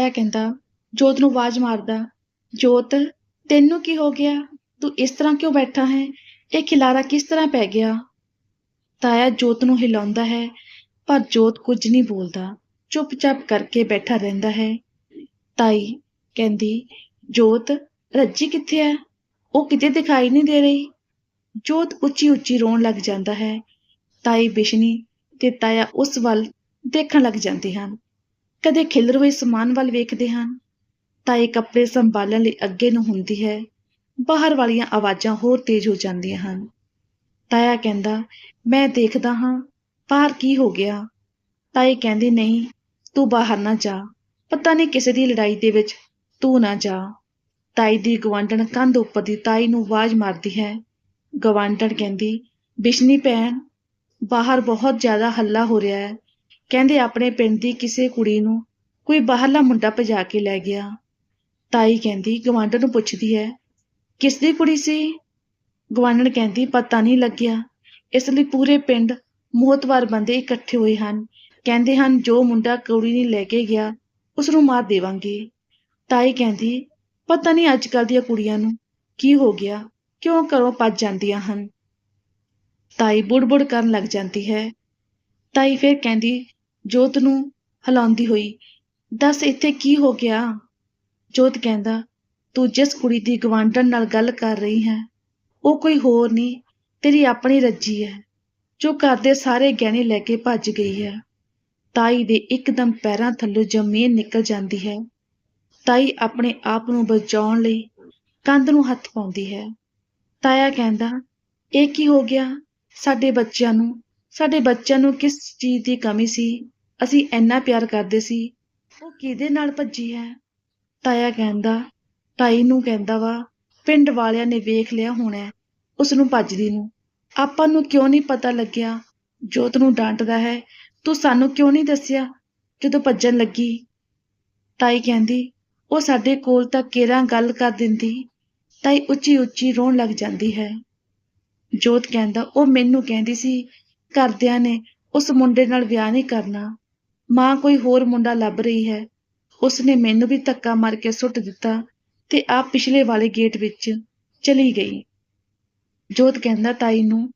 ਤਾਇਆ ਕਹਿੰਦਾ, ਜੋਤ ਨੂੰ ਆਵਾਜ਼ ਮਾਰਦਾ, ਜੋਤ, ਤੈਨੂੰ ਕੀ ਹੋ ਗਿਆ? ਤੂੰ ਇਸ ਤਰ੍ਹਾਂ ਕਿਉਂ ਬੈਠਾ ਹੈ? ਇਹ ਖਿਲਾਰਾ ਕਿਸ ਤਰ੍ਹਾਂ ਪੈ ਗਿਆ? ਤਾਇਆ ਜੋਤ ਨੂੰ ਹਿਲਾਉਂਦਾ ਹੈ, ਪਰ ਜੋਤ ਕੁਝ ਨਹੀਂ ਬੋਲਦਾ, ਚੁੱਪਚਾਪ ਕਰਕੇ ਬੈਠਾ ਰਹਿੰਦਾ ਹੈ। ਤਾਈ ਕਹਿੰਦੀ, ਜੋਤ, ਰੱਜੀ ਕਿੱਥੇ ਹੈ ਉਹ ਕਿਤੇ ਦਿਖਾਈ ਨਹੀਂ ਦੇ ਰਹੀ। ਜੋਤ ਉੱਚੀ ਉੱਚੀ ਰੋਣ ਲੱਗ ਜਾਂਦਾ ਹੈ। ਤਾਈ ਬਿਸ਼ਨੀ ਤੇ ਤਾਇਆ ਉਸ ਵੱਲ ਦੇਖਣ ਲੱਗ ਜਾਂਦੇ ਹਨ। ਕਦੇ ਖਿਲਰ ਹੋਏ ਸਮਾਨ ਵੱਲ ਵੇਖਦੇ ਹਨ ਤਾਈ ਕੱਪੜੇ ਸੰਭਾਲਣ ਲਈ ਅੱਗੇ ਨੂੰ ਹੁੰਦੀ ਹੈ, ਬਾਹਰ ਵਾਲੀਆਂ ਆਵਾਜ਼ਾਂ ਹੋਰ ਤੇਜ਼ ਹੋ ਜਾਂਦੀਆਂ ਹਨ। ਤਾਇਆ ਕਹਿੰਦਾ, ਮੈਂ ਦੇਖਦਾ ਹਾਂ, ਬਾਹਰ ਕੀ ਹੋ ਗਿਆ? ਤਾਈ ਕਹਿੰਦੀ, ਨਹੀਂ, ਤੂੰ ਬਾਹਰ ਨਾ ਜਾ, ਪਤਾ ਨਹੀਂ ਕਿਸੇ ਦੀ ਲੜਾਈ ਦੇ ਵਿੱਚ ਤੂੰ ਨਾ ਜਾ। ਤਾਈ ਦੀ ਗਵਾਂਢਣ ਕੰਧ ਉੱਪਰ ਦੀ ਤਾਈ ਨੂੰ ਆਵਾਜ਼ ਮਾਰਦੀ ਹੈ। ਗਵਾਂਢਣ ਕਹਿੰਦੀ, ਬਿਸ਼ਨੀ ਭੈਣ, ਬਾਹਰ ਬਹੁਤ ਜ਼ਿਆਦਾ ਹੱਲਾ ਹੋ ਰਿਹਾ ਹੈ ਕਹਿੰਦੇ ਆਪਣੇ ਪਿੰਡ ਦੀ ਕਿਸੇ ਕੁੜੀ ਨੂੰ ਕੋਈ ਬਾਹਰਲਾ ਮੁੰਡਾ ਭਜਾ ਕੇ ਲੈ ਗਿਆ। ਤਾਈ ਕਹਿੰਦੀ ਗਵਾਂਢਣ ਨੂੰ ਪੁੱਛਦੀ ਹੈ, ਕਿਸ ਦੀ ਕੁੜੀ ਸੀ? ਗਵਾਂਢਣ ਕਹਿੰਦੀ, ਪਤਾ ਨਹੀਂ ਲੱਗਿਆ। ਇਸ ਲਈ ਪੂਰੇ ਪਿੰਡ ਮੋਹਤਵਾਰ ਬੰਦੇ ਇਕੱਠੇ ਹੋਏ ਹਨ। ਕਹਿੰਦੇ ਹਨ, ਜੋ ਮੁੰਡਾ ਕੁੜੀ ਨਹੀਂ ਲੈ ਕੇ ਗਿਆ ਉਸ ਨੂੰ ਮਾਰ ਦੇਵਾਂਗੇ। ਤਾਈ ਕਹਿੰਦੀ, ਪਤਾ ਨਹੀਂ ਅੱਜ ਕੱਲ ਦੀਆਂ ਕੁੜੀਆਂ ਨੂੰ ਕੀ ਹੋ ਗਿਆ, ਕਿਉਂ ਘਰੋਂ ਭੱਜ ਜਾਂਦੀਆਂ ਹਨ। ਤਾਈ ਬੁੜਬੁੜ ਕਰਨ ਲੱਗ ਜਾਂਦੀ ਹੈ। ਤਾਈ ਫਿਰ ਕਹਿੰਦੀ ਜੋਤ ਨੂੰ ਹਿਲਾਉਂਦੀ ਹੋਈ, ਦੱਸ ਇੱਥੇ ਕੀ ਹੋ ਗਿਆ? ਜੋਤ ਕਹਿੰਦਾ, ਤੂੰ ਜਿਸ ਕੁੜੀ ਦੀ ਗਵਾਂਢਣ ਨਾਲ ਗੱਲ ਕਰ ਰਹੀ ਹੈ, ਉਹ ਕੋਈ ਹੋਰ ਨਹੀਂ, ਤੇਰੀ ਆਪਣੀ ਰੱਜੀ ਹੈ, ਜੋ ਘਰ ਦੇ ਸਾਰੇ ਗਹਿਣੇ ਲੈ ਕੇ ਭੱਜ ਗਈ ਹੈ। ਤਾਈ ਦੇ ਇੱਕਦਮ ਪੈਰਾਂ ਥੱਲੋਂ ਜ਼ਮੀਨ ਨਿਕਲ ਜਾਂਦੀ ਹੈ। ਤਾਈ ਆਪਣੇ ਆਪ ਨੂੰ ਬਚਾਉਣ ਲਈ ਕੰਧ ਨੂੰ ਹੱਥ ਪਾਉਂਦੀ ਹੈ। ਤਾਇਆ ਕਹਿੰਦਾ, ਇਹ ਕੀ ਹੋ ਗਿਆ? ਸਾਡੇ ਬੱਚਿਆਂ ਨੂੰ ਸਾਡੇ ਬੱਚਿਆਂ ਨੂੰ ਕਿਸ ਚੀਜ਼ ਦੀ ਕਮੀ ਸੀ? ਅਸੀਂ ਇੰਨਾ ਪਿਆਰ ਕਰਦੇ ਸੀ। ਉਹ ਕਿਹਦੇ ਨਾਲ ਭੱਜੀ ਹੈ? ਤਾਇਆ ਕਹਿੰਦਾ, ਤਾਈ ਨੂੰ ਕਹਿੰਦਾ ਵਾ, ਪਿੰਡ ਵਾਲਿਆਂ ਨੇ ਵੇਖ ਲਿਆ ਹੋਣਾ ਉਸ ਨੂੰ ਭੱਜਦੀ ਨੂੰ। ਆਪਾਂ ਨੂੰ ਕਿਉਂ ਨਹੀਂ ਪਤਾ ਲੱਗਿਆ? ਜੋਤ ਨੂੰ ਡਾਂਟਦਾ ਹੈ, ਤੂੰ ਸਾਨੂੰ ਕਿਉਂ ਨਹੀਂ ਦੱਸਿਆ? ਜਦੋਂ ਭੱਜਣ ਲੱਗੀ? ਤਾਈ ਕਹਿੰਦੀ, ਉਹ ਸਾਡੇ ਕੋਲ ਤਾਂ ਕੇਰਾਂ ਗੱਲ ਕਰ ਦਿੰਦੀ? ਤਾਈ ਉੱਚੀ ਉੱਚੀ ਰੋਣ ਲੱਗ ਜਾਂਦੀ ਹੈ। ਜੋਤ ਕਹਿੰਦਾ, ਉਹ ਮੈਨੂੰ ਕਹਿੰਦੀ ਸੀ ਘਰਦਿਆਂ ਨੇ ਉਸ ਮੁੰਡੇ ਨਾਲ ਵਿਆਹ ਨਹੀਂ ਕਰਨਾ। ਮਾਂ ਕੋਈ ਹੋਰ ਮੁੰਡਾ ਲੱਭ ਰਹੀ ਹੈ। ਉਸਨੇ ਮੈਨੂੰ ਵੀ ਧੱਕਾ ਮਾਰ ਕੇ ਸੁੱਟ ਦਿੱਤਾ ਤੇ ਆਪ ਪਿਛਲੇ ਵਾਲੇ ਗੇਟ ਵਿੱਚ ਚਲੀ ਗਈ। ਜੋਤ ਕਹਿੰਦਾ, ਤਾਈ ਨੂੰ,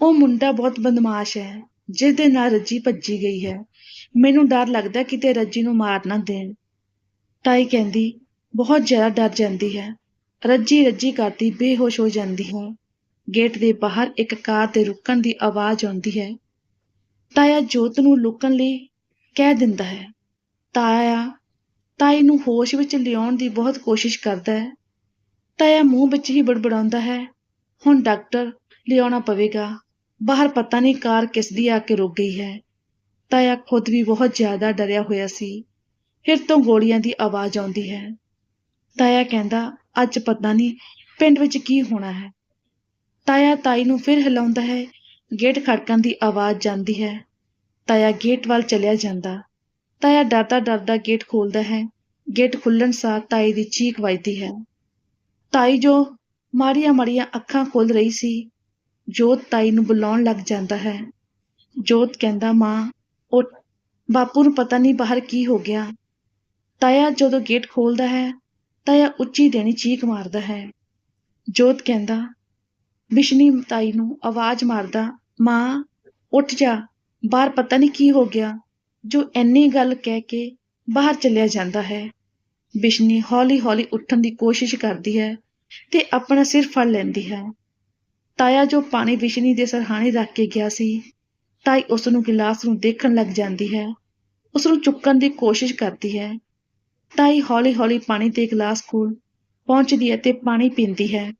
ਉਹ ਮੁੰਡਾ ਬਹੁਤ ਬਦਮਾਸ਼ ਹੈ ਜਿਸ ਦੇ ਨਾਲ ਰੱਜੀ ਭੱਜੀ ਗਈ ਹੈ। ਮੈਨੂੰ ਡਰ ਲੱਗਦਾ ਕਿਤੇ ਰੱਜੀ ਨੂੰ ਮਾਰ ਨਾ ਦੇਣ। ਤਾਈ ਕਹਿੰਦੀ, ਬਹੁਤ ਜ਼ਿਆਦਾ ਡਰ ਜਾਂਦੀ ਹੈ। ਰੱਜੀ ਰੱਜੀ ਕਰਦੀ, ਬੇਹੋਸ਼ ਹੋ ਜਾਂਦੀ ਹੈ। ਗੇਟ ਦੇ ਬਾਹਰ ਇੱਕ ਕਾਰ ਦੇ ਰੁਕਣ ਦੀ ਆਵਾਜ਼ ਆਉਂਦੀ ਹੈ। ਤਾਇਆ ਜੋਤ ਨੂੰ ਲੁਕਣ ਲਈ ਕਹਿ ਦਿੰਦਾ ਹੈ, ਤਾਇਆ, ਤਾਈ ਨੂੰ ਹੋਸ਼ ਵਿੱਚ ਲਿਆਉਣ ਦੀ ਬਹੁਤ ਕੋਸ਼ਿਸ਼ ਕਰਦਾ ਹੈ। ਤਾਇਆ ਮੂੰਹ ਵਿੱਚ ਹੀ ਬੜਬੜਾਉਂਦਾ ਹੈ, ਹੁਣ ਡਾਕਟਰ ਲਿਆਉਣਾ ਪਵੇਗਾ, ਬਾਹਰ ਪਤਾ ਨਹੀਂ ਕਾਰ ਕਿਸ ਦੀ ਆ ਕੇ ਰੁਕ ਗਈ ਹੈ। ਤਾਇਆ ਖੁਦ ਵੀ ਬਹੁਤ ਜ਼ਿਆਦਾ ਡਰਿਆ ਹੋਇਆ ਸੀ, ਫਿਰ ਤੋਂ ਗੋਲੀਆਂ ਦੀ ਆਵਾਜ਼ ਆਉਂਦੀ ਹੈ। ਤਾਇਆ ਕਹਿੰਦਾ, ਅੱਜ ਪਤਾ ਨਹੀਂ ਪਿੰਡ ਵਿੱਚ ਕੀ ਹੋਣਾ ਹੈ। ਤਾਇਆ ਤਾਈ ਨੂੰ ਫਿਰ ਹਿਲਾਉਂਦਾ ਹੈ। ਗੇਟ ਖੜਕਣ ਦੀ ਆਵਾਜ਼ ਜਾਂਦੀ ਹੈ। ਤਾਇਆ ਗੇਟ ਵੱਲ ਚਲਿਆ ਜਾਂਦਾ। ਤਾਇਆ ਡਰਦਾ ਡਰਦਾ ਗੇਟ ਖੋਲਦਾ ਹੈ। ਗੇਟ ਖੁੱਲਣ ਸਾਰ ਤਾਈ ਦੀ ਚੀਕ ਵੱਜਦੀ ਹੈ। ਤਾਈ ਜੋ ਮਾੜੀਆਂ ਮਾੜੀਆਂ ਅੱਖਾਂ ਖੋਲ ਰਹੀ ਸੀ, ਜੋਤ ਤਾਈ ਨੂੰ ਬੁਲਾਉਣ ਲੱਗ ਜਾਂਦਾ ਹੈ। ਜੋਤ ਕਹਿੰਦਾ, ਮਾਂ, ਉੱਠ। ਬਾਪੂ ਨੂੰ ਪਤਾ ਨਹੀਂ ਬਾਹਰ ਕੀ ਹੋ ਗਿਆ। ਤਾਇਆ ਜਦੋਂ ਗੇਟ ਖੋਲਦਾ ਹੈ, ਤਾਇਆ ਉੱਚੀ ਦੇਣੀ ਚੀਕ ਮਾਰਦਾ ਹੈ। ਜੋਤ ਕਹਿੰਦਾ ਬਿਸ਼ਨੀ ਤਾਈ ਨੂੰ ਆਵਾਜ਼ ਮਾਰਦਾ, ਮਾਂ, ਉੱਠ ਜਾ। ਬਾਹਰ ਪਤਾ ਨਹੀਂ ਕੀ ਹੋ ਗਿਆ। ਜੋ ਐਨੀ ਗੱਲ ਕਹਿ ਕੇ ਬਾਹਰ ਚਲਿਆ ਜਾਂਦਾ ਹੈ। ਬਿਸ਼ਨੀ ਹੌਲੀ-ਹੌਲੀ ਉੱਠਣ ਦੀ ਕੋਸ਼ਿਸ਼ ਕਰਦੀ ਹੈ ਤੇ ਆਪਣਾ ਸਿਰ ਫੜ ਲੈਂਦੀ ਹੈ। ਤਾਇਆ ਜੋ ਪਾਣੀ ਬਿਸ਼ਨੀ ਦੇ ਸਰਹਾਣੇ ਰੱਖ ਕੇ ਗਿਆ ਸੀ, ਤਾਈ ਉਸ ਨੂੰ ਗਿਲਾਸ ਨੂੰ ਦੇਖਣ ਲੱਗ ਜਾਂਦੀ ਹੈ। ਉਸ ਨੂੰ ਚੁੱਕਣ ਦੀ ਕੋਸ਼ਿਸ਼ ਕਰਦੀ ਹੈ। ਤਾਈ ਹੌਲੀ-ਹੌਲੀ ਪਾਣੀ ਦੇ ਗਲਾਸ ਕੋਲ ਪਹੁੰਚਦੀ ਹੈ ਤੇ ਪਾਣੀ ਪੀਂਦੀ ਹੈ।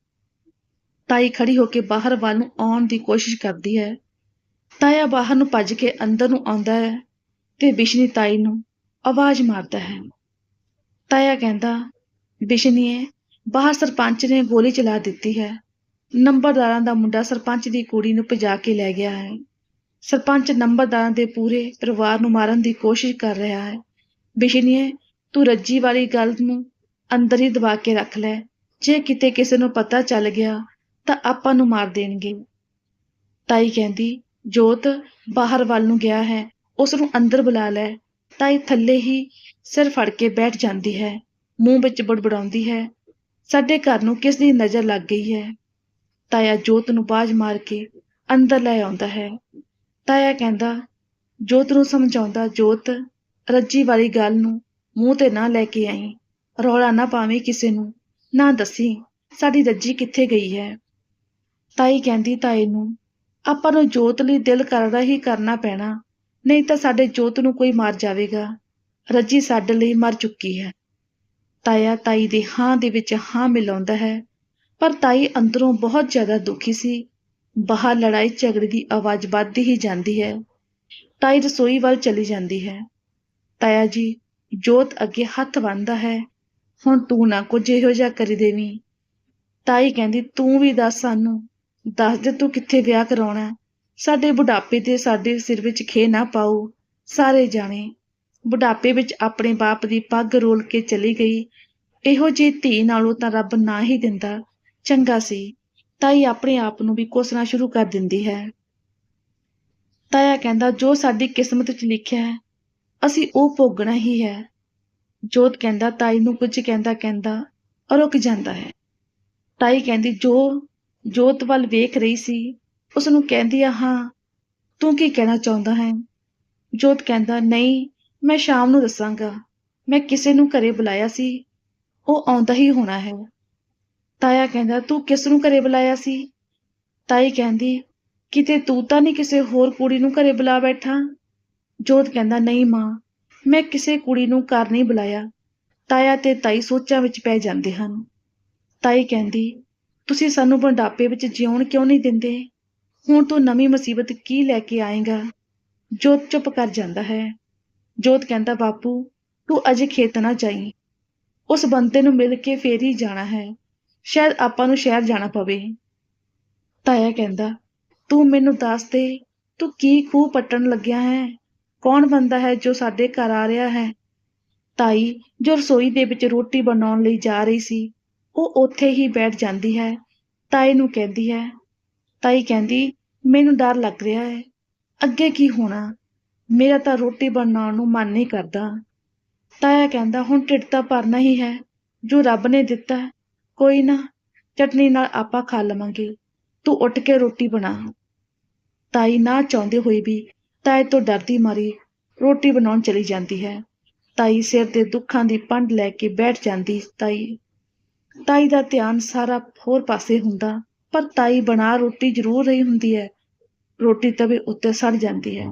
ਤਾਈ ਖੜੀ ਹੋ ਕੇ ਬਾਹਰ ਵੱਲ ਨੂੰ ਆਉਣ ਦੀ ਕੋਸ਼ਿਸ਼ ਕਰਦੀ ਹੈ। ਤਾਇਆ ਬਾਹਰ ਨੂੰ ਭੱਜ ਕੇ ਅੰਦਰ ਨੂੰ ਆਉਂਦਾ ਹੈ ਤੇ ਬਿਸ਼ਨੀ ਤਾਈ ਨੂੰ ਆਵਾਜ਼ ਮਾਰਦਾ ਹੈ। ਤਾਇਆ ਕਹਿੰਦਾ ਬਿਸ਼ਨੀਏ ਬਾਹਰ ਸਰਪੰਚ ਨੇ ਗੋਲੀ ਚਲਾ ਦਿੱਤੀ ਹੈ। ਨੰਬਰਦਾਰਾਂ ਦਾ ਮੁੰਡਾ ਸਰਪੰਚ ਦੀ ਕੁੜੀ ਨੂੰ ਭਜਾ ਕੇ ਲੈ ਗਿਆ ਹੈ। ਸਰਪੰਚ ਨੰਬਰਦਾਰਾਂ ਦੇ ਪੂਰੇ ਪਰਿਵਾਰ ਨੂੰ ਮਾਰਨ ਦੀ ਕੋਸ਼ਿਸ਼ ਕਰ ਰਿਹਾ ਹੈ। ਬਿਸ਼ਨੀਏ ਤੂੰ ਰੱਜੀ ਵਾਲੀ ਗੱਲ ਨੂੰ ਅੰਦਰ ਹੀ ਦਬਾ ਕੇ ਰੱਖ ਲੈ। ਜੇ ਕਿਤੇ ਕਿਸੇ ਨੂੰ ਪਤਾ ਚੱਲ ਗਿਆ ਤਾਂ ਆਪਾਂ ਨੂੰ ਮਾਰ ਦੇਣਗੇ। ਤਾਈ ਕਹਿੰਦੀ, ਜੋਤ ਬਾਹਰ ਵੱਲ ਨੂੰ ਗਿਆ ਹੈ ਉਸ ਨੂੰ ਅੰਦਰ ਬੁਲਾ ਲੈ। ਤਾਈ ਥੱਲੇ ਹੀ ਸਿਰ ਫੜ ਕੇ ਬੈਠ ਜਾਂਦੀ ਹੈ, ਮੂੰਹ ਵਿੱਚ ਬੜਬੜਾਉਂਦੀ ਹੈ। ਸਾਡੇ ਘਰ ਨੂੰ ਕਿਸ ਦੀ ਨਜ਼ਰ ਲੱਗ ਗਈ ਹੈ? ਤਾਇਆ ਜੋਤ ਨੂੰ ਬਾਜ ਮਾਰ ਕੇ ਅੰਦਰ ਲੈ ਆਉਂਦਾ ਹੈ। ਤਾਇਆ ਕਹਿੰਦਾ, ਜੋਤ ਨੂੰ ਸਮਝਾਉਂਦਾ, ਜੋਤ, ਰੱਜੀ ਵਾਲੀ ਗੱਲ ਨੂੰ ਮੂੰਹ ਤੇ ਨਾ ਲੈ ਕੇ ਆਈ। ਰੌਲਾ ਨਾ ਪਾਵੇਂ ਕਿਸੇ ਨੂੰ। ਨਾ ਦੱਸੀ, ਸਾਡੀ ਰੱਜੀ ਕਿੱਥੇ ਗਈ ਹੈ? ਤਾਈ ਕਹਿੰਦੀ ਤਾਏ ਨੂੰ, ਆਪਾਂ ਨੂੰ ਜੋਤ ਲਈ ਦਿਲ ਕਰਦਾ ਹੀ ਕਰਨਾ ਪੈਣਾ, ਨਹੀਂ ਤਾਂ ਸਾਡੇ ਜੋਤ ਨੂੰ ਕੋਈ ਮਾਰ ਜਾਵੇਗਾ। ਰੱਜੀ ਸਾਡੇ ਲਈ ਮਰ ਚੁੱਕੀ ਹੈ। ਤਾਇਆ ਤਾਈ ਦੇ ਹਾਂ ਦੇ ਵਿੱਚ ਹਾਂ ਮਿਲਾਉਂਦਾ ਹੈ, ਪਰ ਤਾਈ ਅੰਦਰੋਂ ਬਹੁਤ ਜ਼ਿਆਦਾ ਦੁਖੀ ਸੀ। ਬਾਹਰ ਲੜਾਈ ਝਗੜੇ ਦੀ ਆਵਾਜ਼ ਵੱਧਦੀ ਹੀ ਜਾਂਦੀ ਹੈ। ਤਾਈ ਰਸੋਈ ਵੱਲ ਚਲੀ ਜਾਂਦੀ ਹੈ। ਤਾਇਆ ਜੀ, ਜੋਤ ਅੱਗੇ ਹੱਥ ਬੰਨਦਾ ਹੈ, ਹੁਣ ਤੂੰ ਨਾ ਕੁਝ ਇਹੋ ਜਿਹਾ ਕਰੀ ਦੇਵੀਂ। ਤਾਈ ਕਹਿੰਦੀ, ਤੂੰ ਵੀ ਦੱਸ ਸਾਨੂੰ ਦੱਸ ਦੇ ਤੂੰ ਕਿੱਥੇ ਵਿਆਹ ਕਰਾਉਣਾ ਸਾਡੇ ਬੁਢਾਪੇ ਤੇ ਸਾਡੇ ਸਿਰ ਵਿੱਚ ਖੇ ਨਾ ਪਾਓ ਸਾਰੇ ਜਾਣੇ ਬੁਢਾਪੇ ਵਿੱਚ ਆਪਣੇ ਬਾਪ ਦੀ ਪੱਗ ਰੋਲ ਕੇ ਚਲੀ ਗਈ। ਇਹੋ ਜਿਹੀ ਧੀ ਨਾਲੋਂ ਤਾਂ ਰੱਬ ਨਾ ਹੀ ਦਿੰਦਾ। ਚੰਗਾ ਸੀ। ਤਾਈ ਆਪਣੇ ਆਪ ਨੂੰ ਵੀ ਕੋਸਣਾ ਸ਼ੁਰੂ ਕਰ ਦਿੰਦੀ ਹੈ। ਤਾਇਆ ਕਹਿੰਦਾ, ਜੋ ਸਾਡੀ ਕਿਸਮਤ ਵਿੱਚ ਲਿਖਿਆ ਹੈ, ਅਸੀਂ ਉਹ ਭੋਗਣਾ ਹੀ ਹੈ। ਜੋਤ ਕਹਿੰਦਾ, ਤਾਈ ਨੂੰ ਕੁਝ ਕਹਿੰਦਾ ਕਹਿੰਦਾ ਰੁਕ ਜਾਂਦਾ ਹੈ। ਤਾਈ ਕਹਿੰਦੀ, ਜੋ ਜੋਤ ਵੱਲ ਵੇਖ ਰਹੀ ਸੀ। ਉਸ ਨੂੰ ਕਹਿੰਦੀ ਆ, ਹਾਂ, ਤੂੰ ਕੀ ਕਹਿਣਾ ਚਾਹੁੰਦਾ ਹੈ? ਜੋਤ ਕਹਿੰਦਾ, ਨਹੀਂ, ਮੈਂ ਸ਼ਾਮ ਨੂੰ ਦੱਸਾਂਗਾ। ਮੈਂ ਕਿਸੇ ਨੂੰ ਘਰੇ ਬੁਲਾਇਆ ਸੀ। ਉਹ ਆਉਂਦਾ ਹੀ ਹੋਣਾ ਹੈ। ਤਾਇਆ ਕਹਿੰਦਾ, ਤੂੰ ਕਿਸ ਨੂੰ ਘਰੇ ਬੁਲਾਇਆ ਸੀ? ਤਾਈ ਕਹਿੰਦੀ, ਕਿਤੇ ਤੂੰ ਤਾਂ ਨਹੀਂ ਕਿਸੇ ਹੋਰ ਕੁੜੀ ਨੂੰ ਘਰੇ ਬੁਲਾ ਬੈਠਾ? ਜੋਤ ਕਹਿੰਦਾ, ਨਹੀਂ ਮਾਂ, ਮੈਂ ਕਿਸੇ ਕੁੜੀ ਨੂੰ ਘਰ ਨਹੀਂ ਬੁਲਾਇਆ। ਤਾਇਆ ਤੇ ਤਾਈ ਸੋਚਾਂ ਵਿੱਚ ਪੈ ਜਾਂਦੇ ਹਨ। ਤਾਈ ਕਹਿੰਦੀ ਤੁਸੀਂ ਸਾਨੂੰ ਬੁਢਾਪੇ ਵਿੱਚ ਜਿਉਣ ਕਿਉਂ ਨਹੀਂ ਦਿੰਦੇ? ਹੁਣ ਤੂੰ ਨਵੀਂ ਮੁਸੀਬਤ ਕੀ ਲੈ ਕੇ ਆਏਗਾ? ਜੋਤ ਚੁੱਪ ਕਰ ਜਾਂਦਾ ਹੈ। ਜੋਤ ਕਹਿੰਦਾ, ਬਾਪੂ, ਤੂੰ ਅਜੇ ਖੇਤ ਨਾ ਜਾਈਂ। ਉਸ ਬੰਦੇ ਨੂੰ ਮਿਲ ਕੇ ਫੇਰ ਹੀ ਜਾਣਾ ਹੈ। ਸ਼ਾਇਦ ਆਪਾਂ ਨੂੰ ਸ਼ਹਿਰ ਜਾਣਾ ਪਵੇ। ਤਾਇਆ ਕਹਿੰਦਾ, ਤੂੰ ਮੈਨੂੰ ਦੱਸ ਦੇ, ਤੂੰ ਕੀ ਖੂਹ ਪੱਟਣ ਲੱਗਿਆ ਹੈ? ਕੌਣ ਬੰਦਾ ਹੈ ਜੋ ਸਾਡੇ ਘਰ ਆ ਰਿਹਾ ਹੈ? ਤਾਈ, ਜੋ ਰਸੋਈ ਦੇ ਵਿੱਚ ਰੋਟੀ ਬਣਾਉਣ ਲਈ ਜਾ ਰਹੀ ਸੀ ਉਹ ਉੱਥੇ ਹੀ ਬੈਠ ਜਾਂਦੀ ਹੈ, ਤਾਈ ਨੂੰ ਕਹਿੰਦੀ ਹੈ, ਤਾਈ ਕਹਿੰਦੀ, ਮੈਨੂੰ ਡਰ ਲੱਗ ਰਿਹਾ ਹੈ। ਅੱਗੇ ਕੀ ਹੋਣਾ? ਮੇਰਾ ਤਾਂ ਰੋਟੀ ਬਣਾਉਣ ਨੂੰ ਮਨ ਨਹੀਂ ਕਰਦਾ। ਤਾਇਆ ਕਹਿੰਦਾ, ਹੁਣ ਢਿੱਡ ਤਾਂ ਭਰਨਾ ਹੀ ਹੈ। ਜੋ ਰੱਬ ਨੇ ਦਿੱਤਾ, ਕੋਈ ਨਾ, ਚਟਨੀ ਨਾਲ ਆਪਾਂ ਖਾ ਲਵਾਂਗੇ। ਤੂੰ ਉੱਠ ਕੇ ਰੋਟੀ ਬਣਾ। ਤਾਈ ਨਾ ਚਾਹੁੰਦੇ ਹੋਏ ਵੀ ਤਾਏ ਤੋਂ ਡਰਦੀ ਮਾਰੀ ਰੋਟੀ ਬਣਾਉਣ ਚਲੀ ਜਾਂਦੀ ਹੈ। ਤਾਈ ਸਿਰ ਤੇ ਦੁੱਖਾਂ ਦੀ ਪੰਡ ਲੈ ਕੇ ਬੈਠ ਜਾਂਦੀ ਤਾਈ। ਤਾਈ ਦਾ ਧਿਆਨ ਸਾਰਾ ਹੋਰ ਪਾਸੇ ਹੁੰਦਾ, ਪਰ ਤਾਈ ਬਣਾ ਰੋਟੀ ਜ਼ਰੂਰ ਰਹੀ ਹੁੰਦੀ ਹੈ। ਰੋਟੀ ਤਵੇ ਉੱਤੇ ਸੜ ਜਾਂਦੀ ਹੈ।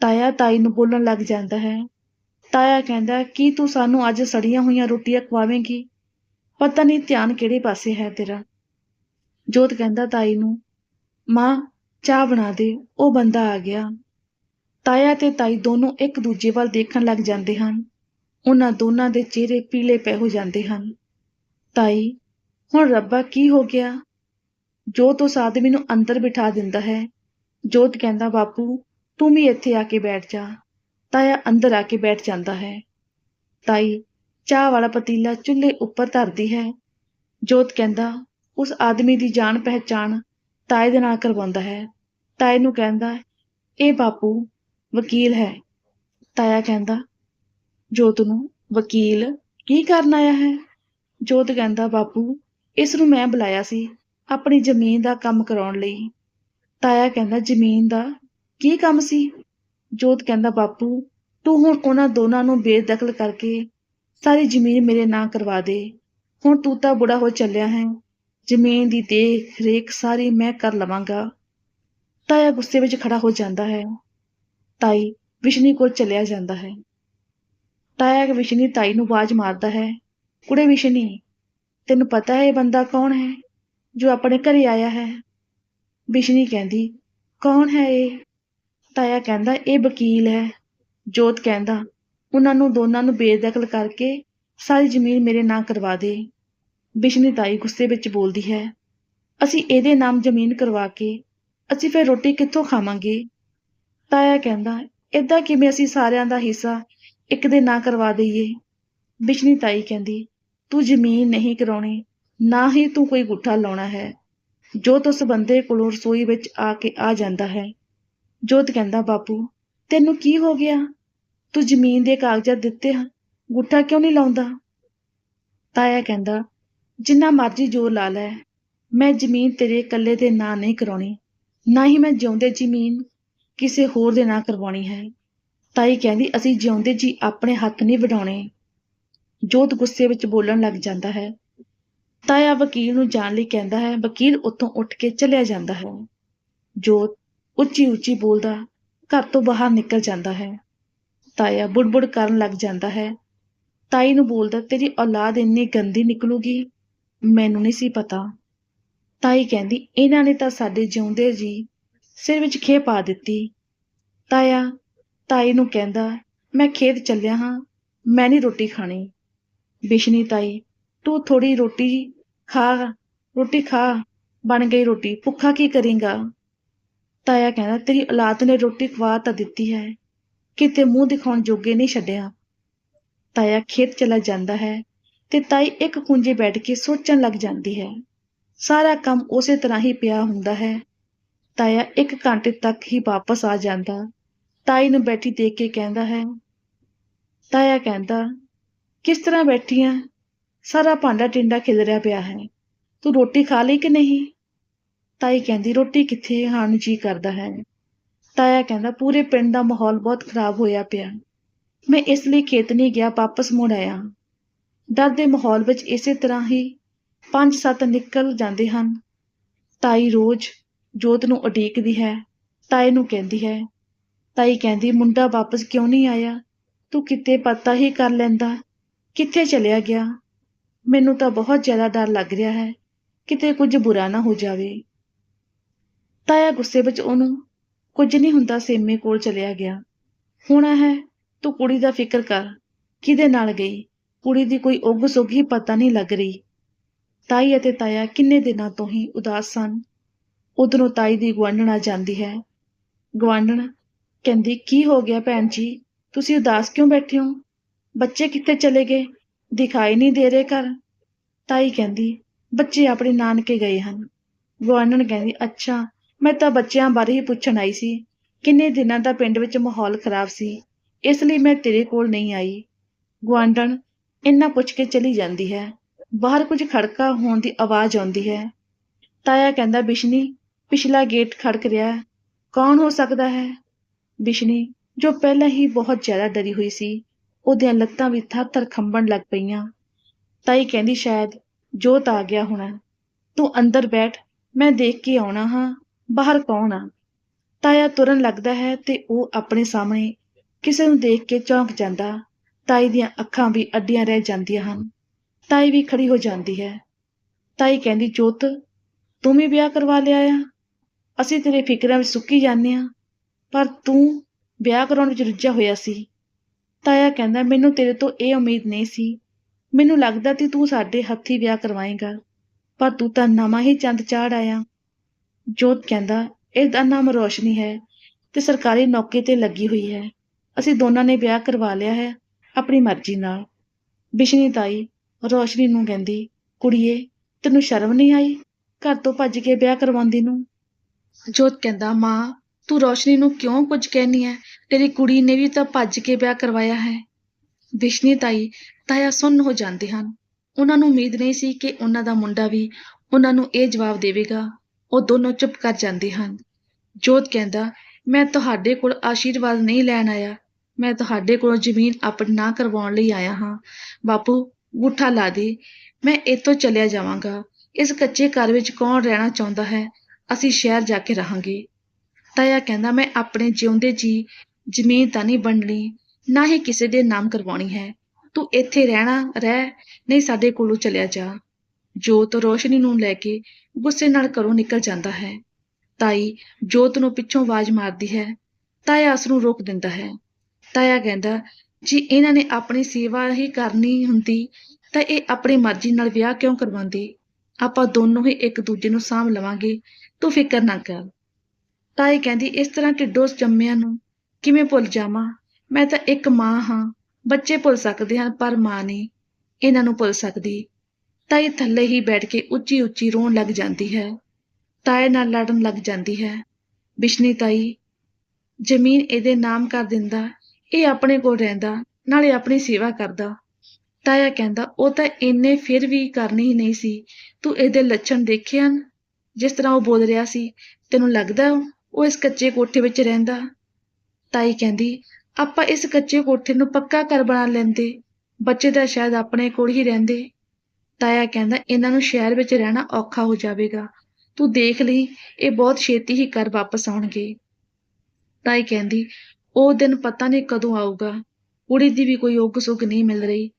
ਤਾਇਆ ਤਾਈ ਨੂੰ ਬੋਲਣ ਲੱਗ ਜਾਂਦਾ ਹੈ। ਤਾਇਆ ਕਹਿੰਦਾ, ਕੀ ਤੂੰ ਸਾਨੂੰ ਅੱਜ ਸੜੀਆਂ ਹੋਈਆਂ ਰੋਟੀਆਂ ਖਵਾਵੇਂਗੀ? ਪਤਾ ਨਹੀਂ ਧਿਆਨ ਕਿਹੜੇ ਪਾਸੇ ਹੈ ਤੇਰਾ। ਜੋਤ ਕਹਿੰਦਾ ਤਾਈ ਨੂੰ, ਮਾਂ, ਚਾਹ ਬਣਾ ਦੇ। ਉਹ ਬੰਦਾ ਆ ਗਿਆ। ਤਾਇਆ ਤੇ ਤਾਈ ਦੋਨੋਂ ਇੱਕ ਦੂਜੇ ਵੱਲ ਦੇਖਣ ਲੱਗ ਜਾਂਦੇ ਹਨ। ਉਹਨਾਂ ਦੋਨਾਂ ਦੇ ਚਿਹਰੇ ਪੀਲੇ ਪੈ ਹੋ ਜਾਂਦੇ ਹਨ। ਤਾਈ, ਹੁਣ ਰੱਬਾ ਕੀ ਹੋ ਗਿਆ? ਜੋਤ ਉਸ ਆਦਮੀ ਨੂੰ ਅੰਦਰ ਬਿਠਾ ਦਿੰਦਾ ਹੈ, ਜੋਤ ਕਹਿੰਦਾ, ਬਾਪੂ, ਤੂੰ ਵੀ ਇੱਥੇ ਆ ਕੇ ਬੈਠ ਜਾ। ਤਾਇਆ ਅੰਦਰ ਆ ਕੇ ਬੈਠ ਜਾਂਦਾ ਹੈ। ਤਾਈ, ਚਾਹ ਵਾਲਾ ਪਤੀਲਾ ਚੁੱਲ੍ਹੇ ਉੱਪਰ ਧਰਦੀ ਹੈ। ਜੋਤ ਕਹਿੰਦਾ, ਉਸ ਆਦਮੀ ਦੀ ਜਾਣ ਪਹਿਚਾਣ ਤਾਏ ਦੇ ਨਾਲ ਕਰਵਾਉਂਦਾ ਹੈ। ਤਾਏ ਨੂੰ ਕਹਿੰਦਾ, ਇਹ ਬਾਪੂ ਵਕੀਲ ਹੈ। ਤਾਇਆ ਕਹਿੰਦਾ, ਜੋਤ ਨੂੰ, ਵਕੀਲ ਕੀ ਕਰਨ ਆਇਆ ਹੈ? ਜੋਤ ਕਹਿੰਦਾ, ਬਾਪੂ, ਇਸ ਨੂੰ ਮੈਂ ਬੁਲਾਇਆ ਸੀ ਆਪਣੀ ਜ਼ਮੀਨ ਦਾ ਕੰਮ ਕਰਾਉਣ ਲਈ। ਤਾਇਆ ਕਹਿੰਦਾ, ਜ਼ਮੀਨ ਦਾ ਕੀ ਕੰਮ ਸੀ? ਜੋਤ ਕਹਿੰਦਾ, ਬਾਪੂ, ਤੂੰ ਹੁਣ ਉਹਨਾਂ ਦੋਨਾਂ ਨੂੰ ਬੇਦਖਲ ਕਰਕੇ ਸਾਰੀ ਜ਼ਮੀਨ ਮੇਰੇ ਨਾਂ ਕਰਵਾ ਦੇ। ਹੁਣ ਤੂੰ ਤਾਂ ਬੁੜਾ ਹੋ ਚੱਲਿਆ ਹੈ। ਜ਼ਮੀਨ ਦੀ ਦੇਖ ਰੇਖ ਸਾਰੀ ਮੈਂ ਕਰ ਲਵਾਂਗਾ। ਤਾਇਆ ਗੁੱਸੇ ਵਿੱਚ ਖੜਾ ਹੋ ਜਾਂਦਾ ਹੈ। ਤਾਈ ਵਿਸ਼ਨੀ ਕੋਲ ਚਲਿਆ ਜਾਂਦਾ ਹੈ। ਤਾਇਆ ਵਿਸ਼ਨੀ ਤਾਈ ਨੂੰ ਆਵਾਜ਼ ਮਾਰਦਾ ਹੈ। ਕੁੜੇ ਵਿਸ਼ਨੀ ਤੈਨੂੰ ਪਤਾ ਹੈ ਇਹ ਬੰਦਾ ਕੌਣ ਹੈ ਜੋ ਆਪਣੇ ਘਰੇ ਆਇਆ ਹੈ? ਵਿਸ਼ਨੀ ਕਹਿੰਦੀ, ਕੌਣ ਹੈ ਇਹ? ਤਾਇਆ ਕਹਿੰਦਾ, ਇਹ ਵਕੀਲ ਹੈ। ਜੋਤ ਕਹਿੰਦਾ, ਉਹਨਾਂ ਨੂੰ ਦੋਨਾਂ ਨੂੰ ਬੇਦਖਲ ਕਰਕੇ ਸਾਰੀ ਜ਼ਮੀਨ ਮੇਰੇ ਨਾਂ ਕਰਵਾ ਦੇ। ਵਿਸ਼ਨੀ ਤਾਈ ਗੁੱਸੇ ਵਿੱਚ ਬੋਲਦੀ ਹੈ, ਅਸੀਂ ਇਹਦੇ ਨਾਮ ਜ਼ਮੀਨ ਕਰਵਾ ਕੇ ਅਸੀਂ ਫਿਰ ਰੋਟੀ ਕਿੱਥੋਂ ਖਾਵਾਂਗੇ? ਤਾਇਆ ਕਹਿੰਦਾ, ਏਦਾਂ ਕਿਵੇਂ ਅਸੀਂ ਸਾਰਿਆਂ ਦਾ ਹਿੱਸਾ ਇੱਕ ਦੇ ਨਾਂ ਕਰਵਾ ਦਈਏ? ਵਿਸ਼ਨੀ ਤਾਈ ਕਹਿੰਦੀ ਤੂੰ ਜ਼ਮੀਨ ਨਹੀਂ ਕਰਾਉਣੀ, ਨਾ ਹੀ ਤੂੰ ਕੋਈ ਗੁੱਠਾ ਲਾਉਣਾ ਹੈ। ਜੋਤ ਉਸ ਬੰਦੇ ਕੋਲੋਂ ਰਸੋਈ ਵਿੱਚ ਆ ਕੇ ਆ ਜਾਂਦਾ ਹੈ। ਜੋਤ ਕਹਿੰਦਾ, ਬਾਪੂ, ਤੈਨੂੰ ਕੀ ਹੋ ਗਿਆ? ਤੂੰ ਜ਼ਮੀਨ ਦੇ ਕਾਗਜ਼ਾਤ ਦਿੱਤੇ ਹਨ, ਗੁੱਠਾ ਕਿਉਂ ਨਹੀਂ ਲਾਉਂਦਾ? ਤਾਇਆ ਕਹਿੰਦਾ, ਜਿੰਨਾ ਮਰਜ਼ੀ ਜ਼ੋਰ ਲਾ ਲੈ, ਮੈਂ ਜ਼ਮੀਨ ਤੇਰੇ ਇਕੱਲੇ ਦੇ ਨਾਂ ਨਹੀਂ ਕਰਾਉਣੀ, ਨਾ ਹੀ ਮੈਂ ਜਿਉਂਦੇ ਜ਼ਮੀਨ ਕਿਸੇ ਹੋਰ ਦੇ ਨਾਂ ਕਰਵਾਉਣੀ ਹੈ। ਤਾਈ ਕਹਿੰਦੀ, ਅਸੀਂ ਜਿਉਂਦੇ ਜੀ ਆਪਣੇ ਹੱਥ ਨਹੀਂ ਵਡਾਉਣੇ। ਜੋਤ ਗੁੱਸੇ ਵਿੱਚ ਬੋਲਣ ਲੱਗ ਜਾਂਦਾ ਹੈ। ਤਾਇਆ ਵਕੀਲ ਨੂੰ ਜਾਣ ਲਈ ਕਹਿੰਦਾ ਹੈ, ਵਕੀਲ ਉੱਥੋਂ ਉੱਠ ਕੇ ਚਲਿਆ ਜਾਂਦਾ ਹੈ। ਜੋਤ ਉੱਚੀ ਉੱਚੀ ਬੋਲਦਾ, ਘਰ ਤੋਂ ਬਾਹਰ ਨਿਕਲ ਜਾਂਦਾ ਹੈ। ਤਾਇਆ ਬੁੜਬੁੜ ਕਰਨ ਲੱਗ ਜਾਂਦਾ ਹੈ। ਤਾਈ ਨੂੰ ਬੋਲਦਾ, ਤੇਰੀ ਔਲਾਦ ਇੰਨੀ ਗੰਦੀ ਨਿਕਲੂਗੀ, ਮੈਨੂੰ ਨਹੀਂ ਸੀ ਪਤਾ। ਤਾਈ ਕਹਿੰਦੀ, ਇਹਨਾਂ ਨੇ ਤਾਂ ਸਾਡੇ ਜਿਉਂਦੇ ਜੀ ਸਿਰ ਵਿੱਚ ਖੇ ਪਾ ਦਿੱਤੀ। ਤਾਇਆ ਤਾਈ ਨੂੰ ਕਹਿੰਦਾ, ਮੈਂ ਖੇਤ ਚੱਲਿਆ ਹਾਂ, ਮੈਂ ਨਹੀਂ ਰੋਟੀ ਖਾਣੀ। ਬਿਸ਼ਨੀ ਤਾਈ, ਤੂੰ ਥੋੜੀ ਰੋਟੀ ਖਾ ਰੋਟੀ ਖਾ, ਬਣ ਗਈ ਰੋਟੀ, ਭੁੱਖਾ ਕੀ ਕਰੇਗਾ? ਤਾਇਆ ਕਹਿੰਦਾ, ਤੇਰੀ ਔਲਾਦ ਨੇ ਰੋਟੀ ਖਵਾ ਤਾਂ ਦਿੱਤੀ ਹੈ, ਕਿਤੇ ਮੂੰਹ ਦਿਖਾਉਣ ਜੋਗੇ ਨਹੀਂ ਛੱਡਿਆ। ਤਾਇਆ ਖੇਤ ਚਲਾ ਜਾਂਦਾ ਹੈ ਤੇ ਤਾਈ ਇੱਕ ਕੁੰਜੇ ਬੈਠ ਕੇ ਸੋਚਣ ਲੱਗ ਜਾਂਦੀ ਹੈ। ਸਾਰਾ ਕੰਮ ਉਸੇ ਤਰ੍ਹਾਂ ਹੀ ਪਿਆ ਹੁੰਦਾ ਹੈ। ਤਾਇਆ ਇੱਕ ਘੰਟੇ ਤੱਕ ਹੀ ਵਾਪਸ ਆ ਜਾਂਦਾ। ਤਾਈ ਨੂੰ ਬੈਠੀ ਦੇਖ ਕੇ ਕਹਿੰਦਾ ਹੈ, ਤਾਇਆ ਕਹਿੰਦਾ ਕਿਸ ਤਰ੍ਹਾਂ ਬੈਠੀ ਆ? ਸਾਰਾ ਭਾਂਡਾ ਟਿੰਡਾ ਖਿਲਰਿਆ ਪਿਆ ਹੈ। ਤੂੰ ਰੋਟੀ ਖਾ ਲਈ ਕਿ ਨਹੀਂ? ਤਾਈ ਕਹਿੰਦੀ, ਰੋਟੀ ਕਿੱਥੇ ਖਾਣ ਨੂੰ ਜੀ ਕਰਦਾ ਹੈ? ਤਾਇਆ ਕਹਿੰਦਾ, ਪੂਰੇ ਪਿੰਡ ਦਾ ਮਾਹੌਲ ਬਹੁਤ ਖਰਾਬ ਹੋਇਆ ਪਿਆ। ਮੈਂ ਇਸ ਲਈ ਖੇਤ ਨਹੀਂ ਗਿਆ, ਵਾਪਸ ਮੁੜ ਆਇਆ। ਡਰ ਦੇ ਮਾਹੌਲ ਵਿੱਚ ਇਸੇ ਤਰ੍ਹਾਂ ਹੀ ਪੰਜ ਸੱਤ ਨਿਕਲ ਜਾਂਦੇ ਹਨ। ਤਾਈ ਰੋਜ਼ ਜੋਤ ਨੂੰ ਉਡੀਕਦੀ ਹੈ। ਤਾਏ ਨੂੰ ਕਹਿੰਦੀ ਹੈ, ਤਾਈ ਕਹਿੰਦੀ, ਮੁੰਡਾ ਵਾਪਸ ਕਿਉਂ ਨਹੀਂ ਆਇਆ? ਤੂੰ ਕਿਤੇ ਪਤਾ ਹੀ ਕਰ ਲੈਂਦਾ। ਕਿੱਥੇ ਚਲਿਆ ਗਿਆ? ਮੈਨੂੰ ਤਾਂ ਬਹੁਤ ਜ਼ਿਆਦਾ ਡਰ ਲੱਗ ਰਿਹਾ ਹੈ ਕਿਤੇ ਕੁਝ ਬੁਰਾ ਨਾ ਹੋ ਜਾਵੇ। ਤਾਇਆ ਗੁੱਸੇ ਵਿੱਚ ਉਹਨੂੰ ਕੁਝ ਨਹੀਂ ਹੁੰਦਾ ਸੇਮੇ ਕੋਲ ਚਲਿਆ ਗਿਆ। ਹੁਣ ਹੈ ਤੂੰ ਕੁੜੀ ਦਾ ਫਿਕਰ ਕਰ, ਕਿਹਦੇ ਨਾਲ ਗਈ? ਕੁੜੀ ਦੀ ਕੋਈ ਉੱਗ ਸੁੱਗ ਹੀ ਪਤਾ ਨਹੀਂ ਲੱਗ ਰਹੀ। ਤਾਈ ਅਤੇ ਤਾਇਆ ਕਿੰਨੇ ਦਿਨਾਂ ਤੋਂ ਹੀ ਉਦਾਸ ਸਨ। ਉਧਰੋਂ ਤਾਈ ਦੀ ਗੁਆਂਢਣ ਆ ਜਾਂਦੀ ਹੈ। ਗੁਆਂਢਣ ਕਹਿੰਦੀ, ਕੀ ਹੋ ਗਿਆ ਭੈਣ ਜੀ? ਤੁਸੀਂ ਉਦਾਸ ਕਿਉਂ ਬੈਠੇ ਹੋ? ਬੱਚੇ ਕਿੱਥੇ ਚਲੇ ਗਏ? ਦਿਖਾਈ ਨਹੀਂ ਦੇ ਰਹੇ ਘਰ। ਤਾਈ ਕਹਿੰਦੀ, ਬੱਚੇ ਆਪਣੇ ਨਾਨਕੇ ਗਏ ਹਨ। ਗੁਆਂਢਣ ਕਹਿੰਦੀ, ਅੱਛਾ, ਮੈਂ ਤਾਂ ਬੱਚਿਆਂ ਬਾਰੇ ਹੀ ਪੁੱਛਣ ਆਈ ਸੀ। ਕਿੰਨੇ ਦਿਨਾਂ ਦਾ ਪਿੰਡ ਵਿੱਚ ਮਾਹੌਲ ਖਰਾਬ ਸੀ। ਇਸ ਲਈ ਮੈਂ ਤੇਰੇ ਕੋਲ ਨਹੀਂ ਆਈ। ਗੁਆਂਢਣ ਇੰਨਾ ਪੁੱਛ ਕੇ ਚਲੀ ਜਾਂਦੀ ਹੈ। ਬਾਹਰ ਕੁਝ ਖੜਕਾ ਹੋਣ ਦੀ ਆਵਾਜ਼ ਆਉਂਦੀ ਹੈ। ਤਾਇਆ ਕਹਿੰਦਾ, ਬਿਸ਼ਨੀ, ਪਿਛਲਾ ਗੇਟ ਖੜਕ ਰਿਹਾ ਹੈ। ਕੌਣ ਹੋ ਸਕਦਾ ਹੈ? ਬਿਸ਼ਨੀ, ਜੋ ਪਹਿਲਾਂ ਹੀ ਬਹੁਤ ਜ਼ਿਆਦਾ ਡਰੀ ਹੋਈ ਸੀ ਉਹਦੀਆਂ ਲੱਤਾਂ ਵੀ ਥਰ-ਥਰ ਕੰਬਣ ਲੱਗ ਪਈਆਂ। ਤਾਈ ਕਹਿੰਦੀ, ਸ਼ਾਇਦ ਜੋਤ ਆ ਗਿਆ ਹੋਣਾ। ਤੂੰ ਅੰਦਰ ਬੈਠ, ਮੈਂ ਦੇਖ ਕੇ ਆਉਣਾ ਹਾਂ, ਬਾਹਰ ਕੌਣ ਆ? ਤਾਇਆ ਤੁਰਨ ਲੱਗਦਾ ਹੈ ਤੇ ਉਹ ਆਪਣੇ ਸਾਹਮਣੇ ਕਿਸੇ ਨੂੰ ਦੇਖ ਕੇ ਚੌਂਕ ਜਾਂਦਾ। ਤਾਈ ਦੀਆਂ ਅੱਖਾਂ ਵੀ ਅੱਡੀਆਂ ਰਹਿ ਜਾਂਦੀਆਂ ਹਨ। ਤਾਈ ਵੀ ਖੜੀ ਹੋ ਜਾਂਦੀ ਹੈ। ਤਾਈ ਕਹਿੰਦੀ, ਜੋਤ, ਤੂੰ ਵੀ ਵਿਆਹ ਕਰਵਾ ਲਿਆ ਆ? ਅਸੀਂ ਤੇਰੇ ਫਿਕਰਾਂ ਵਿੱਚ ਸੁੱਕੀ ਜਾਂਦੇ ਆ ਪਰ ਤੂੰ ਵਿਆਹ ਕਰਾਉਣ ਵਿੱਚ ਰੁੱਝਿਆ ਹੋਇਆ ਸੀ। ਤਾਇਆ ਕਹਿੰਦਾ, ਮੈਨੂੰ ਤੇਰੇ ਤੋਂ ਇਹ ਉਮੀਦ ਨਹੀਂ ਸੀ। ਮੈਨੂੰ ਲੱਗਦਾ ਕਿ ਤੂੰ ਸਾਡੇ ਹੱਥੀ ਵਿਆਹ ਕਰਵਾਏਗਾ, ਪਰ ਤੂੰ ਤਾਂ ਨਵਾਂ ਹੀ ਚੰਦ ਚਾੜ ਆਇਆ। ਜੋਤ ਕਹਿੰਦਾ ਇਸ ਨਾਮ ਰੋਸ਼ਨੀ ਹੈ ਤੇ ਸਰਕਾਰੀ ਨੌਕਰੀ ਤੇ ਲੱਗੀ ਹੋਈ ਹੈ। ਅਸੀਂ ਦੋਨਾਂ ਨੇ ਵਿਆਹ ਕਰਵਾ ਲਿਆ ਹੈ ਆਪਣੀ ਮਰਜ਼ੀ ਨਾਲ। ਬਿਸ਼ਨੀ ਤਾਈ ਰੋਸ਼ਨੀ ਨੂੰ ਕਹਿੰਦੀ, ਕੁੜੀਏ, ਤੈਨੂੰ ਸ਼ਰਮ ਨਹੀਂ ਆਈ ਘਰ ਤੋਂ ਭੱਜ ਕੇ ਵਿਆਹ ਕਰਵਾਉਂਦੀ ਨੂੰ? ਜੋਤ ਕਹਿੰਦਾ, ਮਾਂ, ਤੂੰ ਰੋਸ਼ਨੀ ਨੂੰ ਕਿਉਂ ਕੁਝ ਕਹਿਨੀ ਹੈ ਤੇਰੀ ਕੁੜੀ ਨੇ ਵੀ ਤਾਂ ਭੱਜ ਕੇ ਵਿਆਹ ਕਰਵਾਇਆ ਹੈ। ਵਿਸ਼ਨੀ ਤਾਈ, ਤਾਇਆ ਸੁੰਨ ਹੋ ਜਾਂਦੇ ਹਨ। ਉਹਨਾਂ ਨੂੰ ਉਮੀਦ ਨਹੀਂ ਸੀ ਕਿ ਉਹਨਾਂ ਦਾ ਮੁੰਡਾ ਵੀ ਉਹਨਾਂ ਨੂੰ ਇਹ ਜਵਾਬ ਦੇਵੇਗਾ। ਉਹ ਦੋਨੋਂ ਚੁੱਪ ਕਰ ਜਾਂਦੇ ਹਨ। ਜੋਤ ਕਹਿੰਦਾ, ਮੈਂ ਤੁਹਾਡੇ ਕੋਲ ਆਸ਼ੀਰਵਾਦ ਨਹੀਂ ਲੈਣ ਆਇਆ। ਮੈਂ ਤੁਹਾਡੇ ਕੋਲੋਂ ਜ਼ਮੀਨ ਆਪਣੀ ਨਾ ਕਰਵਾਉਣ ਲਈ ਆਇਆ ਹਾਂ। ਬਾਪੂ, ਗੁੱਠਾ ਲਾ ਦੇ। ਮੈਂ ਇੱਥੋਂ ਚਲਿਆ ਜਾਵਾਂਗਾ। ਇਸ ਕੱਚੇ ਘਰ ਵਿੱਚ ਕੌਣ ਰਹਿਣਾ ਚਾਹੁੰਦਾ ਹੈ? ਅਸੀਂ ਸ਼ਹਿਰ ਜਾ ਕੇ ਰਹਾਂਗੇ। ਤਾਇਆ ਕਹਿੰਦਾ, ਮੈਂ ਆਪਣੇ ਜਿਉਂਦੇ ਜੀ ਜ਼ਮੀਨ ਤਾਂ ਨਹੀਂ ਬਣਨੀ ਨਾ ਹੀ ਕਿਸੇ ਦੇ ਨਾਮ ਕਰਵਾਉਣੀ ਹੈ। ਤੂੰ ਇੱਥੇ ਰਹਿਣਾ, ਰਹਿ, ਨਹੀਂ ਸਾਡੇ ਕੋਲੋਂ ਚਲਿਆ ਜਾ। ਜੋਤ ਰੋਸ਼ਨੀ ਨੂੰ ਲੈ ਕੇ ਗੁੱਸੇ ਨਾਲ ਘਰੋਂ ਨਿਕਲ ਜਾਂਦਾ ਹੈ। ਤਾਈ ਜੋਤ ਨੂੰ ਪਿੱਛੋਂ ਆਵਾਜ਼ ਮਾਰਦੀ ਹੈ, ਤਾਇਆ ਉਸ ਨੂੰ ਰੋਕ ਦਿੰਦਾ ਹੈ। ਤਾਇਆ ਕਹਿੰਦਾ, ਜੀ ਇਹਨਾਂ ਨੇ ਆਪਣੀ ਸੇਵਾ ਹੀ ਕਰਨੀ ਹੁੰਦੀ, ਤਾਂ ਇਹ ਆਪਣੀ ਮਰਜ਼ੀ ਨਾਲ ਵਿਆਹ ਕਿਉਂ ਕਰਵਾਉਂਦੇ? ਆਪਾਂ ਦੋਨੋਂ ਹੀ ਇੱਕ ਦੂਜੇ ਨੂੰ ਸਾਂਭ ਲਵਾਂਗੇ, ਤੂੰ ਫਿਕਰ ਨਾ ਕਰ। ਤਾਈ ਕਹਿੰਦੀ, ਇਸ ਤਰ੍ਹਾਂ ਢਿੱਡੋਂ ਜੰਮਿਆਂ ਨੂੰ ਕਿਵੇਂ ਭੁੱਲ ਜਾਵਾਂ? ਮੈਂ ਤਾਂ ਇੱਕ ਮਾਂ ਹਾਂ। ਬੱਚੇ ਭੁੱਲ ਸਕਦੇ ਹਨ, ਪਰ ਮਾਂ ਨਹੀਂ। ਇਹਨਾਂ ਨੂੰ ਭੁੱਲ ਸਕਦੀ। ਤਾਈ ਥੱਲੇ ਹੀ ਬੈਠ ਕੇ ਉੱਚੀ ਉੱਚੀ ਰੋਣ ਲੱਗ ਜਾਂਦੀ ਹੈ। ਤਾਏ ਨਾਲ ਲੜਨ ਲੱਗ ਜਾਂਦੀ ਹੈ। ਬਿਸ਼ਨੀ ਤਾਈ, ਜ਼ਮੀਨ ਇਹਦੇ ਨਾਮ ਕਰ ਦਿੰਦਾ। ਇਹ ਆਪਣੇ ਕੋਲ ਰਹਿੰਦਾ, ਨਾਲੇ ਆਪਣੀ ਸੇਵਾ ਕਰਦਾ। ਤਾਇਆ ਕਹਿੰਦਾ, ਉਹ ਤਾਂ ਇੰਨੇ ਫਿਰ ਵੀ ਕਰਨੀ ਹੀ ਨਹੀਂ ਸੀ। ਤੂੰ ਇਹਦੇ ਲੱਛਣ ਦੇਖੇ ਹਨ ਜਿਸ ਤਰ੍ਹਾਂ ਉਹ ਬੋਲ ਰਿਹਾ ਸੀ, ਤੈਨੂੰ ਲੱਗਦਾ ਉਹ ਇਸ ਕੱਚੇ ਕੋਠੇ ਵਿੱਚ ਰਹਿੰਦਾ? ਤਾਈ ਕਹਿੰਦੀ, ਆਪਾਂ ਇਸ ਕੱਚੇ ਕੋਠੇ ਨੂੰ ਪੱਕਾ ਘਰ ਬਣਾ ਲੈਂਦੇ। ਬੱਚੇ ਤਾਂ ਸ਼ਾਇਦ ਆਪਣੇ ਕੋਲ ਹੀ ਰਹਿੰਦੇ। ਤਾਇਆ ਕਹਿੰਦਾ, ਇਹਨਾਂ ਨੂੰ ਸ਼ਹਿਰ ਵਿੱਚ ਰਹਿਣਾ ਔਖਾ ਹੋ ਜਾਵੇਗਾ। ਤੂੰ ਦੇਖ ਲਈ, ਇਹ ਬਹੁਤ ਛੇਤੀ ਹੀ ਘਰ ਵਾਪਸ ਆਉਣਗੇ। ਤਾਈ ਕਹਿੰਦੀ, ਉਹ ਦਿਨ ਪਤਾ ਨਹੀਂ ਕਦੋਂ ਆਊਗਾ। ਕੁੜੀ ਦੀ ਵੀ ਕੋਈ ਉਗ ਸੁਗ ਨਹੀਂ ਮਿਲ ਰਹੀ।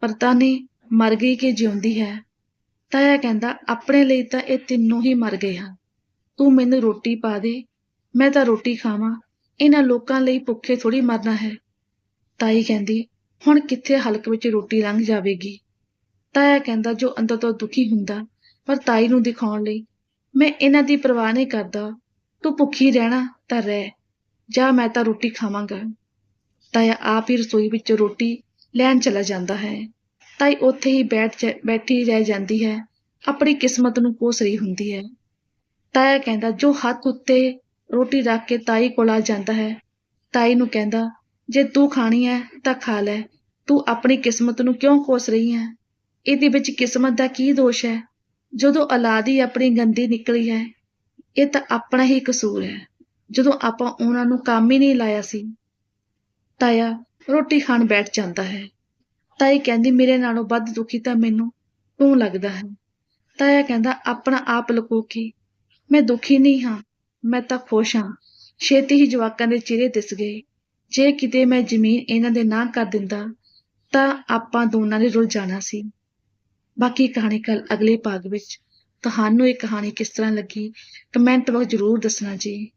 ਪਤਾ ਨਹੀਂ, ਮਰ ਗਈ ਕਿ ਜਿਉਂਦੀ ਹੈ? ਤਾਇਆ ਕਹਿੰਦਾ, ਆਪਣੇ ਲਈ ਤਾਂ ਇਹ ਤਿੰਨੋਂ ਹੀ ਮਰ ਗਏ ਹਨ। ਤੂੰ ਮੈਨੂੰ ਰੋਟੀ ਪਾ ਦੇ, ਮੈਂ ਤਾਂ ਰੋਟੀ ਖਾਵਾਂ। ਇਹਨਾਂ ਲੋਕਾਂ ਲਈ ਭੁੱਖੇ ਥੋੜੀ ਮਰਨਾ ਹੈ। ਤਾਈ ਕਹਿੰਦੀ, ਹੁਣ ਕਿੱਥੇ ਹਲਕ ਵਿੱਚ ਰੋਟੀ ਲੰਘ ਜਾਵੇਗੀ? ਤਾਇਆ ਕਹਿੰਦਾ, ਜੋ ਅੰਦਰ ਤੋਂ ਦੁਖੀ ਹੁੰਦਾ, ਪਰ ਤਾਈ ਨੂੰ ਦਿਖਾਉਣ ਲਈ, ਮੈਂ ਇਹਨਾਂ ਦੀ ਪਰਵਾਹ ਨਹੀਂ ਕਰਦਾ। ਤੂੰ ਭੁੱਖੀ ਰਹਿਣਾ ਤਾਂ ਰਹਿ, ਜਾ ਮੈਂ ਤਾਂ ਰੋਟੀ ਖਾਵਾਂਗਾ। ਤਾਇਆ ਆਪ ਹੀ ਰਸੋਈ ਵਿੱਚ ਰੋਟੀ ਲੈਣ ਚਲਾ ਜਾਂਦਾ ਹੈ। ਤਾਈ ਉੱਥੇ ਹੀ ਬੈਠ ਜਾ- ਬੈਠੀ ਰਹਿ ਜਾਂਦੀ ਹੈ। ਆਪਣੀ ਕਿਸਮਤ ਨੂੰ ਕੋਸ ਰਹੀ ਹੁੰਦੀ ਹੈ। ਤਾਇਆ ਕਹਿੰਦਾ, ਜੋ ਹੱਥ ਉੱਤੇ ਰੋਟੀ ਰੱਖ ਕੇ ਤਾਈ ਕੋਲ ਆ ਜਾਂਦਾ ਹੈ। ਤਾਈ ਨੂੰ ਕਹਿੰਦਾ, ਜੇ ਤੂੰ ਖਾਣੀ ਹੈ ਤਾਂ ਖਾ ਲੈ। ਤੂੰ ਆਪਣੀ ਕਿਸਮਤ ਨੂੰ ਕਿਉਂ ਕੋਸ ਰਹੀ ਹੈ ਇਹਦੇ ਵਿੱਚ ਕਿਸਮਤ ਦਾ ਕੀ ਦੋਸ਼ ਹੈ ਜਦੋਂ ਔਲਾਦ ਹੀ ਆਪਣੀ ਗੰਦੀ ਨਿਕਲੀ ਹੈ ਇਹ ਤਾਂ ਆਪਣਾ ਹੀ ਕਸੂਰ ਹੈ ਜਦੋਂ ਆਪਾਂ ਉਹਨਾਂ ਨੂੰ ਕੰਮ ਹੀ ਨਹੀਂ ਲਾਇਆ ਸੀ, ਤਾਇਆ ਰੋਟੀ ਖਾਣ ਬੈਠ ਜਾਂਦਾ ਹੈ। ਤਾਈ ਕਹਿੰਦੀ, ਮੇਰੇ ਨਾਲੋਂ ਵੱਧ ਦੁਖੀ ਤਾਂ ਮੈਨੂੰ ਤੂੰ ਲੱਗਦਾ ਹੈ। ਤਾਇਆ ਕਹਿੰਦਾ, ਆਪਣਾ ਆਪ ਲੁਕੋ ਕੇ ਮੈਂ ਦੁਖੀ ਨਹੀਂ ਹਾਂ। ਮੈਂ ਤਾਂ ਖੁਸ਼ ਹਾਂ। ਛੇਤੀ ਹੀ ਜਵਾਕਾਂ ਦੇ ਚਿਹਰੇ ਦਿਸ ਗਏ। ਜੇ ਕਿਤੇ ਮੈਂ ਜ਼ਮੀਨ ਇਹਨਾਂ ਦੇ ਨਾਂ ਕਰ ਦਿੰਦਾ, ਤਾਂ ਆਪਾਂ ਦੋਨਾਂ ਨੇ ਰੁੱਲ ਜਾਣਾ ਸੀ। ਬਾਕੀ ਕਹਾਣੀ ਕੱਲ ਅਗਲੇ ਭਾਗ ਵਿੱਚ। ਤੁਹਾਨੂੰ ਇਹ ਕਹਾਣੀ ਕਿਸ ਤਰ੍ਹਾਂ ਲੱਗੀ, ਕਮੈਂਟ ਵਿੱਚ ਜ਼ਰੂਰ ਦੱਸਣਾ ਜੀ।